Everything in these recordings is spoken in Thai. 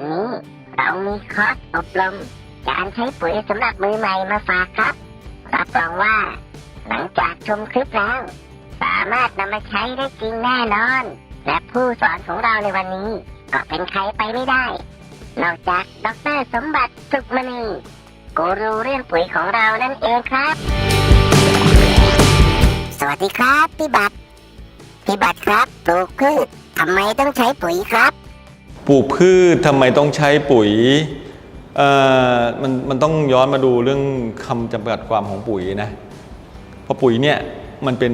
วันนี้ เรามีคอร์สอบรมการใช้ปุ๋ยสำหรับมือใหม่มาฝากครับ รับรองว่า หลังจากชมคลิปแล้ว สามารถนำมาใช้ได้จริงแน่นอน และผู้สอนของเราในวันนี้ ก็เป็นใครไปไม่ได้ นอกจากดรสมบัติสุขมณีกูรูเรื่องปุ๋ยของเรานั่นเองครับ สวัสดีครับพี่บัตรพี่บัตรครับปลูกพืชทำไมต้องใช้ปุ๋ยครับ ลูกพืชทำไมต้องใช้ปุ๋ยเอ่อมันมันต้องย้อนมาดูเรื่องคำจำกัดความของปุ๋ยนะเพราะปุ๋ยเนี่ยมันเป็น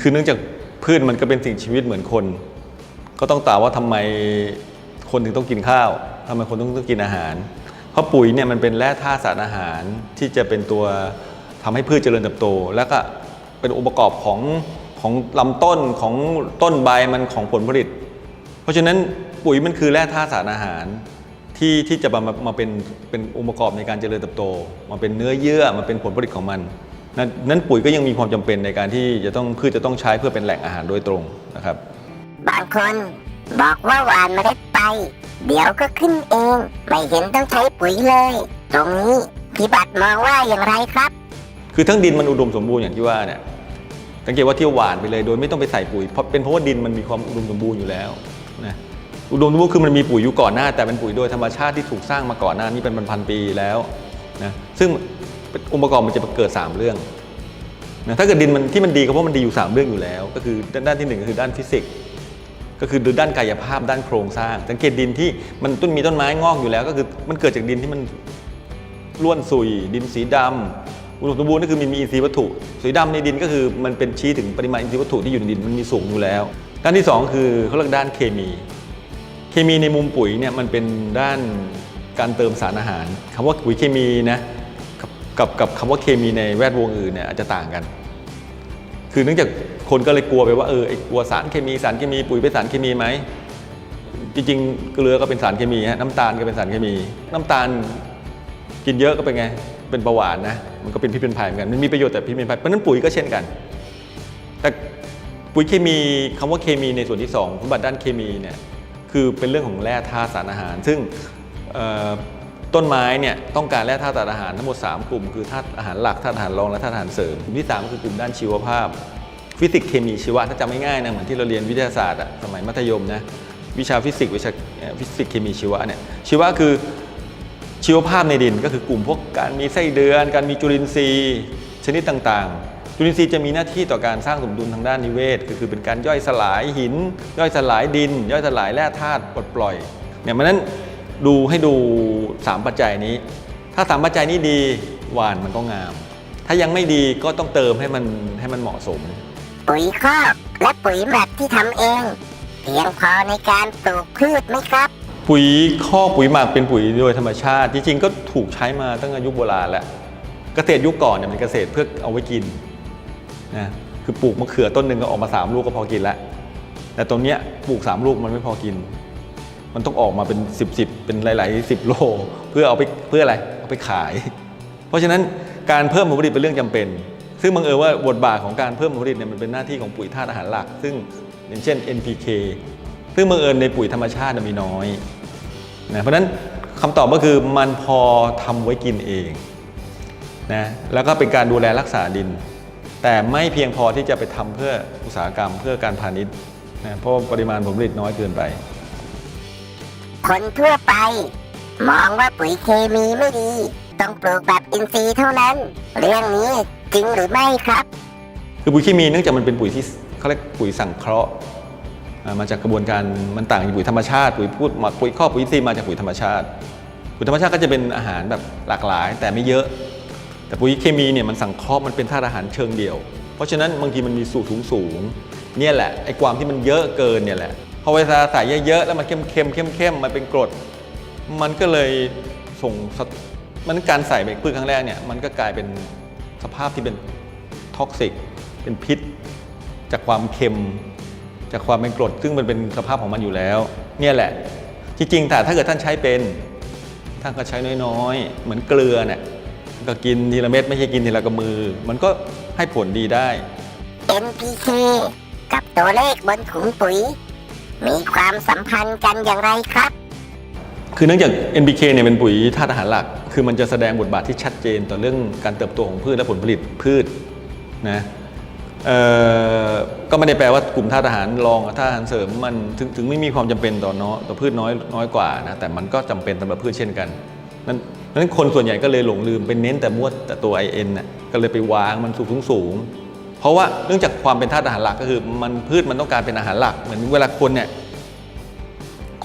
คือเนื่องจากพืชมันก็เป็นสิ่งชีวิตเหมือนคน ก็ต้องตามว่าทำไมคนถึงต้องกินข้าวทำไมคนต้องต้องกินอาหาร เพราะปุ๋ยเนี่ยมันเป็นแร่ธาตุสารอาหารที่จะเป็นตัวทำให้พืชเจริญเติบโต แล้วก็เป็นองค์ประกอบของของลำต้นของต้นใบมันของผลผลิต เพราะฉะนั้น ปุ๋ยมันคือแร่ธาตุสารอาหารที่ที่จะมามามาเป็นเป็นองค์ประกอบในการเจริญเติบโต มาเป็นเนื้อเยื่อมาเป็นผลผลิตของมันนั้นนั้นปุ๋ยก็ยังมีความจำเป็นในการที่จะต้องพืชจะต้องใช้เพื่อเป็นแหล่งอาหารโดยตรงนะครับ บางคนบอกว่าหวานเมล็ดไป เดี๋ยวก็ขึ้นเอง ไม่เห็นต้องใช้ปุ๋ยเลย ตรงนี้พี่บัตรมองว่าอย่างไรครับ คือทั้งดินมันอุดมสมบูรณ์อย่างที่ว่าเนี่ยสังเกตว่าเที่ยวหวานไปเลย โดยไม่ต้องไปใส่ปุ๋ยเพราะเป็นเพราะว่าดินมันมีความอุดมสมบูรณ์อยู่แล้วนะ อุดมสมบูรณ์คือมันมีปุ๋ยอยู่ก่อนหน้า แต่เป็นปุ๋ยโดยธรรมชาติที่ถูกสร้างมาก่อนหน้านี้เป็นพันๆปีแล้วนะซึ่งองค์ประกอบมันจะเกิด 3 เรื่องนะถ้าเกิดดินมันที่มันดีก็เพราะมันดีอยู่ 3 เรื่องอยู่แล้ว ก็คือด้านานที่หนึ่งก็คือด้านฟิสิกส์ก็คือดูด้านกายภาพด้านโครงสร้าง สังเกตดินที่มันต้นมีต้นไม้งอกอยู่แล้ว ก็คือมันเกิดจากดินที่มันร่วนซุย ดินสีดำอุดมสมบูรณ์ก็คือมีมีอินทรีย์วัตถุ สีดำในดินก็คือมันเป็นชี้ถึงปริมาณอินทรีย์วัตถุที่อยู่ในดินมันมีสูงอยู่แล้ว ด้านที่สองคือเขาเรียกด้านเคมี เคมีในมุมปุ๋ยเนี่ยมันเป็นด้านการเติมสารอาหารคำว่าปุ๋ยเคมีนะกับกับกับคำว่าเคมีในแวดวงอื่นเนี่ยอาจจะต่างกัน คือเนื่องจากคนก็เลยกลัวไปว่าเออไอ้กลัวสารเคมีสารเคมีปุ๋ยเป็นสารเคมีไหมจริงๆเกลือก็เป็นสารเคมีฮะน้ำตาลก็เป็นสารเคมี น้ำตาลกินเยอะก็เป็นไงเป็นเบาหวานนะมันก็เป็นพิษเป็นภัยเหมือนกันมันมีประโยชน์แต่พิษเป็นภัยเพราะนั้นปุ๋ยก็เช่นกัน แต่ปุ๋ยเคมีคำว่าเคมีในส่วนที่2สมบัติด้านเคมีเนี่ย คือเป็นเรื่องของแร่ธาตุสารอาหาร ซึ่งต้นไม้เนี่ยต้องการแร่ธาตุสารอาหารทั้งหมด 3 กลุ่ม คือธาตุอาหารหลักธาตุอาหารรองและธาตุอาหารเสริมกลุ่มที่ 3 คือกลุ่มด้านชีวภาพ ฟิสิกส์เคมีชีวะถ้าจำไม่ง่ายนะเหมือนที่เราเรียนวิทยาศาสตร์สมัยมัธยมนะวิชาฟิสิกส์วิชาฟิสิกส์เคมีชีวะเนี่ยชีวะคือชีวภาพในดินก็คือกลุ่มพวกการมีไส้เดือน การมีจุลินทรีย์ ชนิดต่างๆ จุลินทรีย์จะมีหน้าที่ต่อการสร้างสมดุลทางด้านนิเวศ ก็คือเป็นการย่อยสลายหิน ย่อยสลายดิน ย่อยสลายแร่ธาตุปลดปล่อยเนี่ยมันนั้นดูให้ดู 3 ปัจจัยนี้ ถ้าสามปัจจัยนี้ดีหวานมันก็งาม ถ้ายังไม่ดีก็ต้องเติมให้มันให้มันเหมาะสม ปุ๋ยคอกและปุ๋ยหมักที่ทำเองเพียงพอในการปลูกพืชไหมครับ ปุ๋ยข้อกปุ๋ยหมักเป็นปุ๋ยโดยธรรมชาติ จริงๆก็ถูกใช้มาตั้งแต่ยุคโบราณแล้วเกษตรยุคก่อนเนี่ยเป็นเกษตรเพื่อเอาไว้กิน นะคือปลูกมะเขือต้นหนึ่งก็ออกมา 3 ลูกก็พอกินแล้ว แต่ตรงเนี้ยปลูก 3 ลูกมันไม่พอกิน มันต้องออกมาเป็น 10บสเป็นหลาย ๆ 10 โล เพื่อเอาไปเพื่ออะไรเอาไปขาย เพราะฉะนั้นการเพิ่มผลผลิตเป็นเรื่องจำเป็น ซึ่งบังเอิญว่าบทบาทของการเพิ่มผลผลิตเนี่ยมันเป็นหน้าที่ของปุ๋ยธาตุอาหารหลัก ซึ่งอย่างเช่น NPK ซึ่งบังเอิญในปุ๋ยธรรมชาติมีน้อยนะเพราะฉะนั้นคำตอบก็คือมันพอทำไว้กินเองนะแล้วก็เป็นการดูแลรักษาดิน แต่ไม่เพียงพอที่จะไปทำเพื่ออุตสาหกรรมเพื่อการพาณิชย์นะเพราะว่าปริมาณผลผลิตน้อยเกินไป คนทั่วไป มองว่าปุ๋ยเคมีไม่ดี ต้องปลูกแบบอินทรีย์เท่านั้น เรื่องนี้จริงหรือไม่ครับ คือปุ๋ยเคมีเนื่องจากมันเป็นปุ๋ยที่เขาเรียกปุ๋ยสังเคราะห์อ่ามาจากกระบวนการมันต่างจากปุ๋ยธรรมชาติปุ๋ยพูดมาปุ๋ยข้อปุ๋ยอินทรีย์มาจากปุ๋ยธรรมชาติ ปุ๋ยธรรมชาติก็จะเป็นอาหารแบบหลากหลาย แต่ไม่เยอะ แต่ปุ๋ยเคมีเนี่ยมันสังเคราะห์มันเป็นธาตุอาหารเชิงเดี่ยว เพราะฉะนั้นบางทีมันมีสูตรสูงสูงๆเนี่ยแหละไอ้ความที่มันเยอะเกินเนี่ยแหละพอเวลาใส่เยอะๆแล้วมันเข้มเข้มเข้มเข้มมันเป็นกรด มันก็เลยส่งมันการใส่ไปพืชครั้งแรกเนี่ยมันก็กลายเป็นสภาพที่เป็นท็อกซิกเป็นพิษ จากความเค็ม จากความเป็นกรด ซึ่งมันเป็นสภาพของมันอยู่แล้ว เนี่ยแหละ จริงๆแต่ถ้าเกิดท่านใช้เป็นท่านก็ใช้น้อยๆ เหมือนเกลือเนี่ย ก็กินทีละเม็ดไม่ใช่กินทีละกำมือ มันก็ให้ผลดีได้ NPK กับตัวเลขบนถุงปุ๋ย มีความสัมพันธ์กันอย่างไรครับ คือเนื่องจาก NPK เนี่ยเป็นปุ๋ยธาตุอาหารหลัก คือมันจะแสดงบทบาทที่ชัดเจนต่อเรื่องการเติบโตของพืชและผลผลิตพืชนะเอ่อก็ไม่ได้แปลว่ากลุ่มธาตุอาหารรองกับธาตุอาหารเสริมมันถึงถึงไม่มีความจำเป็นต่อน้อยต่อพืชน้อยน้อยกว่านะแต่มันก็จำเป็นสำหรับพืชเช่นกัน นั้นนั้นคนส่วนใหญ่ก็เลยหลงลืมไปเน้นแต่มวดแต่ตัว IN น่ะก็เลยไปวางมันสูงสูงเพราะว่าเนื่องจากความเป็นธาตุอาหารหลักก็คือ มันพืชมันต้องการเป็นอาหารหลัก เหมือนเวลาคนเนี่ย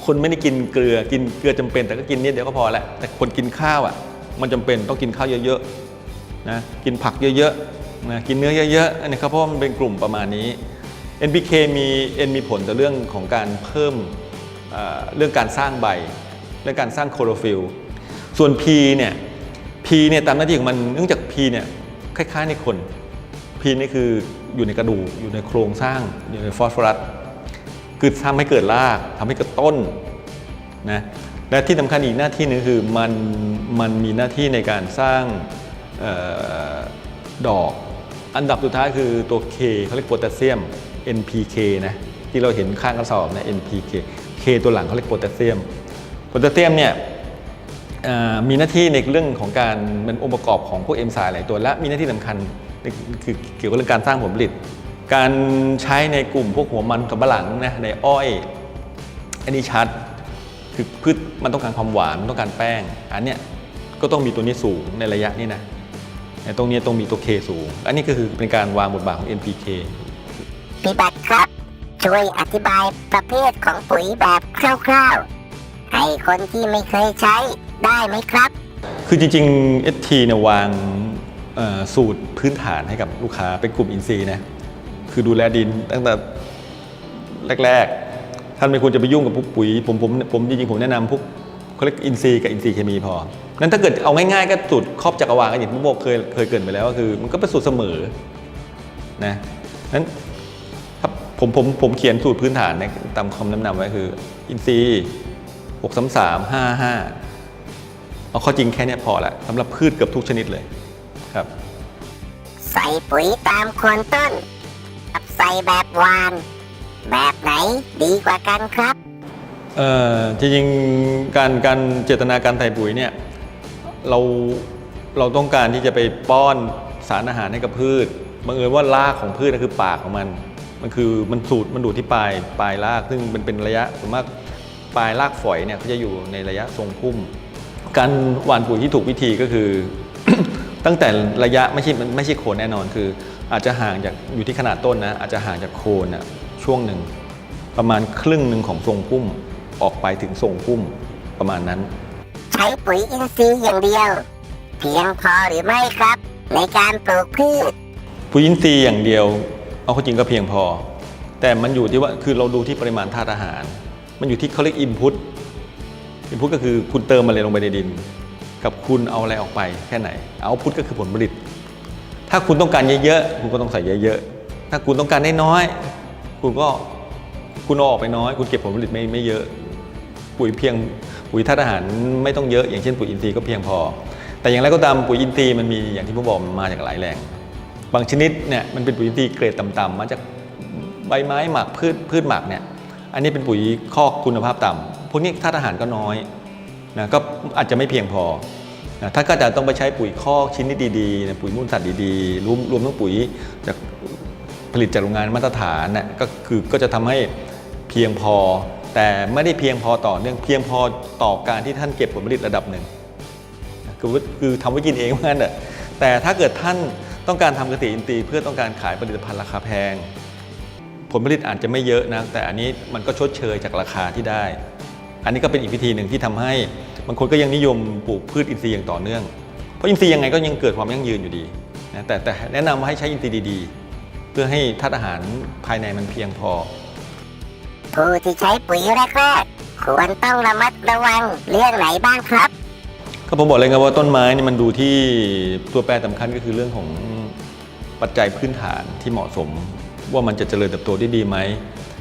คนไม่ได้กินเกลือกินเกลือจำเป็น แต่ก็กินนิดเดียวก็พอแหละแต่คนกินข้าวอะ มันจำเป็นต้องกินข้าวเยอะๆนะกินผักเยอะๆนะกินเนื้อเยอะๆอันนี้ครับเพราะมันเป็นกลุ่มประมาณนี้ NPK มี N มีผลต่อเรื่องของการเพิ่มเอ่อเรื่องการสร้างใบ เรื่องการสร้างโคโรฟิล ส่วน P เนี่ย P เนี่ยตามหน้าที่ของมันเนื่องจาก P เนี่ยคล้ายๆในคน P นี่คืออยู่ในกระดูกอยู่ในโครงสร้างอยู่ในฟอสฟอรัสคือทำให้เกิดรากทำให้เกิดต้นนะและที่สำคัญอีกหน้าที่หนึงคือมันมันมีหน้าที่ในการสร้างออดอก อันดับสุดท้ายคือตัว K เขาเรียกโพแทสเซียม NPK นะที่เราเห็นข้างกระสอบนะ NPK K ตัวหลังเขาเรียกโพแทสเซียมโพแทสเซียมเนี่ย มีหน้าที่ในเรื่องของการเป็นองค์ประกอบของพวกเอนไซม์หลายตัว และมีหน้าที่สำคัญคือเกี่ยวกับเรื่องการสร้างผลผลิต การใช้ในกลุ่มพวกหัวมันกับฝรั่งนะในอ้อยอันนี้ชัดคือพืชมันต้องการความหวานต้องการแป้ง อันเนี้ยก็ต้องมีตัวนี้สูงในระยะนี้นะในตรงนี้ต้องมีตัว K สูง อันนี้ก็คือเป็นการวางบทบาทของ NPK พี่บัตรครับ ช่วยอธิบายประเภทของปุ๋ยแบบคร่าวๆ ให้คนที่ไม่เคยใช้ ได้ไหมครับ คือจริงๆ ST เนี่ยวางสูตรพื้นฐานให้กับลูกค้าเป็นกลุ่มอินซีนะคือดูแลดินตั้งแต่แรกๆ ท่านไม่ควรจะไปยุ่งกับพวกปุ๋ยผมผมผมจริงๆผมแนะนำพวกเขาเรียกอินซีกับอินซีเคมีพอ นั้นถ้าเกิดเอาง่ายๆ ก็สูตรครอบจักรวาลกันอย่างที่พวกเคยเคยเกิดไปแล้วก็คือ มันก็เป็นสูตรเสมอนะนั้นผมผมผมเขียนสูตรพื้นฐานนะตามคำแนะนำไว้คือ อินซีหกสามสามห้าห้า เอาข้อจริงแค่เนี้ยพอละสำหรับพืชเกือบทุกชนิดเลยครับ ใส่ปุ๋ยตามโคนต้นกับใส่แบบหวาน แบบไหนดีกว่ากันครับเอ่อจริงๆการการเจตนาการใส่ปุ๋ยเนี่ยเราเราต้องการที่จะไปป้อนสารอาหารให้กับพืชบังเอิญว่ารากของพืชนั่นคือปากของมัน มันคือมันสูดมันดูดที่ปลายปลายรากซึ่งมันเป็นระยะส่วนมากปลายรากฝอยเนี่ยเขาจะอยู่ในระยะทรงพุ่ม การหว่านปุ๋ยที่ถูกวิธีก็คือ ตั้งแต่ระยะไม่ใช่ไม่ใช่โคนแน่นอนคือ อาจจะห่างจากอยู่ที่ขนาดต้นนะอาจจะห่างจากโคนนะช่วงหนึ่งประมาณครึ่งหนึ่งของทรงพุ่มออกไปถึงทรงพุ่มประมาณนั้น ใช้ปุ๋ยอินทรีย์อย่างเดียว เพียงพอหรือไม่ครับ ในการปลูกพืช ปุ๋ยอินทรีย์อย่างเดียว เอาเข้าจริงก็เพียงพอ แต่มันอยู่ที่ว่าคือเราดูที่ปริมาณธาตุอาหาร มันอยู่ที่เขาเรียกอินพุต อินพุตก็คือคุณเติมอะไรลงไปในดิน กับคุณเอาอะไรออกไปแค่ไหนเอาพุตก็คือผลผลิต ถ้าคุณต้องการเยอะๆคุณก็ต้องใส่เยอะๆถ้าคุณต้องการน้อยๆคุณก็คุณเอาออกไปน้อย คุณเก็บผลผลิตไม่ไม่เยอะ ปุ๋ยเพียงปุ๋ยธาตุอาหารไม่ต้องเยอะ อย่างเช่นปุ๋ยอินทรีย์ก็เพียงพอ แต่อย่างไรก็ตามปุ๋ยอินทรีย์มันมีอย่างที่ผมบอกมันมาจากหลายแหล่งบางชนิดเนี่ยมันเป็นปุ๋ยอินทรีย์เกรดต่ำๆมาจากใบไม้หมักพืชพืชหมักเนี่ย อันนี้เป็นปุ๋ยคอกคุณภาพต่ำพวกนี้ธาตุอาหารก็น้อยนะก็อาจจะไม่เพียงพอนะถ้าก็จะต้องไปใช้ปุ๋ยคอกชิ้นที่ดีๆนะปุ๋ยมูลสัตว์ดีๆ รวมรวมทั้งปุ๋ยจากผลิตจากโรงงานมาตรฐานน่ะก็คือก็จะทำให้เพียงพอ แต่ไม่ได้เพียงพอต่อเนื่องเพียงพอต่อการที่ท่านเก็บผลผลิตระดับหนึ่งคือคือทำไว้กินเองเหมือนกันแหละแต่ถ้าเกิดท่านต้องการทำเกษตรอินทรีย์เพื่อต้องการขายผลิตภัณฑ์ราคาแพง ผลผลิตอาจจะไม่เยอะนะแต่อันนี้มันก็ชดเชยจากราคาที่ได้ อันนี้ก็เป็นอีกวิธีหนึ่งที่ทำให้บางคนก็ยังนิยมปลูกพืชอินทรีย์อย่างต่อเนื่อง เพราะอินทรีย์ยังไงก็ยังเกิดความยั่งยืนอยู่ดีนะแต่แต่แนะนำว่าให้ใช้อินทรีย์ดีๆ เพื่อให้ธาตุอาหารภายในมันเพียงพอ ผู้ที่ใช้ปุ๋ยแรกๆควรต้องระมัดระวังเรื่องไหนบ้างครับก็ผมบอกเลยครับว่าต้นไม้นี่มันดูที่ตัวแปรสำคัญก็คือเรื่องของปัจจัยพื้นฐานที่เหมาะสม ว่ามันจะเจริญเติบโตได้ดีไหม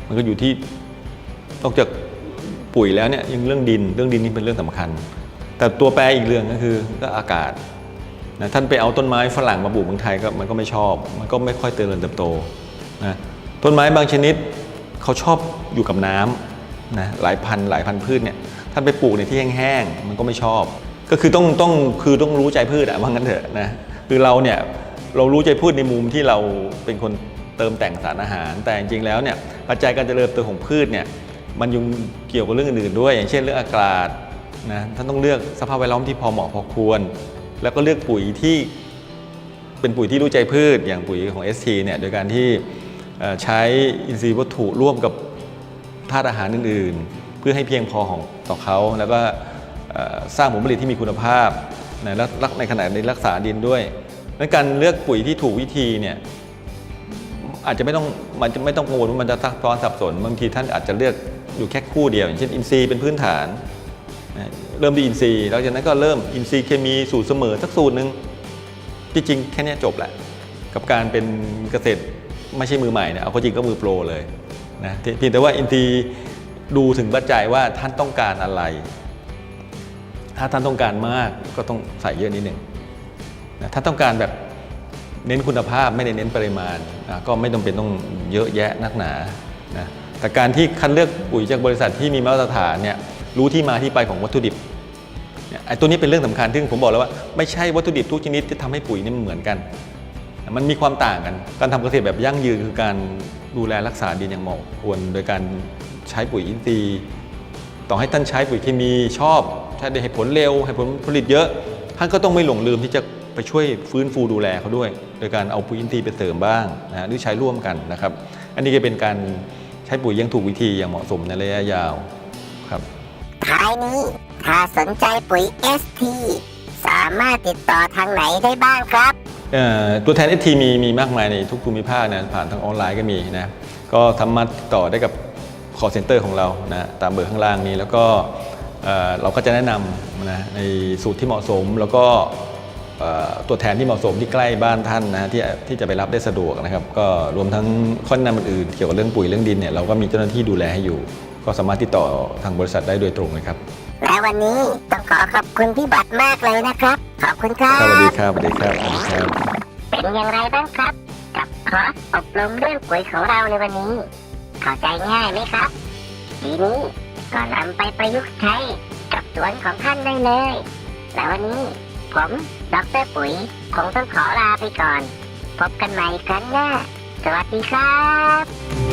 มันก็อยู่ที่นอกจากปุ๋ยแล้วเนี่ยยังเรื่องดินเรื่องดินนี่เป็นเรื่องสำคัญ แต่ตัวแปรอีกเรื่องก็คือก็อากาศนะท่านไปเอาต้นไม้ฝรั่งมาปลูกเมืองไทยก็มันก็ไม่ชอบ มันก็ไม่ค่อยเจริญเติบโตนะต้นไม้บางชนิดเขาชอบอยู่กับน้ำนะหลายพันหลายพันพืชเนี่ยท่านไปปลูกในที่แห้งๆมันก็ไม่ชอบ ก็คือต้องต้องคือต้องรู้ใจพืชอะว่างั้นเถอะนะคือเราเนี่ยเรารู้ใจพืชในมุมที่เราเป็นคน เติมแต่งสารอาหาร แต่จริงๆแล้วเนี่ยปัจจัยการเจริญเติบโตของพืชเนี่ยมันยังเกี่ยวกับเรื่องอื่นๆด้วย อย่างเช่นเรื่องอากาศนะท่านต้องเลือกสภาพแวดล้อมที่พอเหมาะพอควร แล้วก็เลือกปุ๋ยที่เป็นปุ๋ยที่รู้ใจพืช อย่างปุ๋ยของ ST เนี่ยโดยการที่ใช้อินทรีย์วัตถุร่วมกับธาตุอาหารอื่นๆ เพื่อให้เพียงพอของต่อเขาแล้วก็สร้างผลผลิตที่มีคุณภาพนะและรักในขณะในรักษาดินด้วยดังนั้นการเลือกปุ๋ยที่ถูกวิธีเนี่ย อาจจะไม่ต้องมันจะไม่ต้องกังวลว่ามันจะซับซ้อนสับสนบางทีท่านอาจจะเลือกอยู่แค่คู่เดียว อย่างเช่นอินทรีย์เป็นพื้นฐานนะเริ่มที่อินทรีย์แล้วจากนั้นก็เริ่มอินทรีย์เคมีสูตรเสมอสักสูตรหนึ่งที่จริงแค่นี้จบแหละ กับการเป็นเกษตรไม่ใช่มือใหม่เนี่ยเอาข้าจริงก็มือโปรเลยนะเพียงแต่ว่าอินทรีย์ดูถึงปัจจัยว่าท่านต้องการอะไร ถ้าท่านต้องการมากก็ต้องใส่เยอะนิดหนึ่งนะถ้าต้องการแบบ เน้นคุณภาพไม่ได้เน้นปริมาณนะก็ไม่จำเป็นต้องเยอะแยะนักหนานะแต่การที่คัดเลือกปุ๋ยจากบริษัทที่มีมาตรฐานเนี่ยรู้ที่มาที่ไปของวัตถุดิบเนี่ยไอ้ตัวนี้เป็นเรื่องสำคัญซึ่งผมบอกแล้วว่าไม่ใช่วัตถุดิบทุกชนิดที่ทำให้ปุ๋ยนี่มันเหมือนกัน มันมีความต่างกัน การทำเกษตรแบบยั่งยืนคือการดูแลรักษาดินอย่างเหมาะควร โดยการใช้ปุ๋ยอินทรีย์ ต่อให้ท่านใช้ปุ๋ยเคมีชอบใช้ได้ให้ผลเร็วให้ผลผลิตเยอะ ท่านก็ต้องไม่หลงลืมที่จะ ไปช่วยฟื้นฟูดูแลเขาด้วย โดยการเอาปุ๋ยอินทรีย์ไปเสริมบ้างนะฮะหรือใช้ร่วมกันนะครับ อันนี้ก็เป็นการใช้ปุ๋ยอยังถูกวิธีอย่างเหมาะสมในระยะยาวครับท้ายนี้ถ้าสนใจปุ๋ย ST สามารถติดต่อทางไหนได้บ้างครับเอ่อตัวแทน ST มีมีมากมายในทุกภูมิภาคนะผ่านทางออนไลน์ก็มีนะก็สามารถติดต่อได้กับ call center ของเรานะตามเบอร์ข้างล่างนี้แล้วก็เอ่อเราก็จะแนะนำนะในสูตรที่เหมาะสมแล้วก็เอ่อ ตัวแทนที่เหมาะสมที่ใกล้บ้านท่านนะที่ที่จะไปรับได้สะดวกนะครับ ก็รวมทั้งข้อแนะนำอื่นๆเกี่ยวกับเรื่องปุ๋ยเรื่องดินเนี่ยเราก็มีเจ้าหน้าที่ดูแลให้อยู่ ก็สามารถติดต่อทางบริษัทได้โดยตรงเลยครับและวันนี้ต้องขอขอบคุณพี่บัตรมากเลยนะครับ ขอบคุณครัครับสวัสดีบครับสวัสดีครับสวัสดีครับเป็นอย่างไรบ้างครับ กับคอร์สอบรมเรื่องปุ๋ยของเราในวันนี้ เข้าใจง่ายไหมครับทีนี้ก็นำไปประยุกต์ใช้กับสวนของท่านได้เลยและวันนี้ ผมดรปุ๋ยคงต้องขอลาไปก่อน พบกันใหม่ครั้งหน้า สวัสดีครับ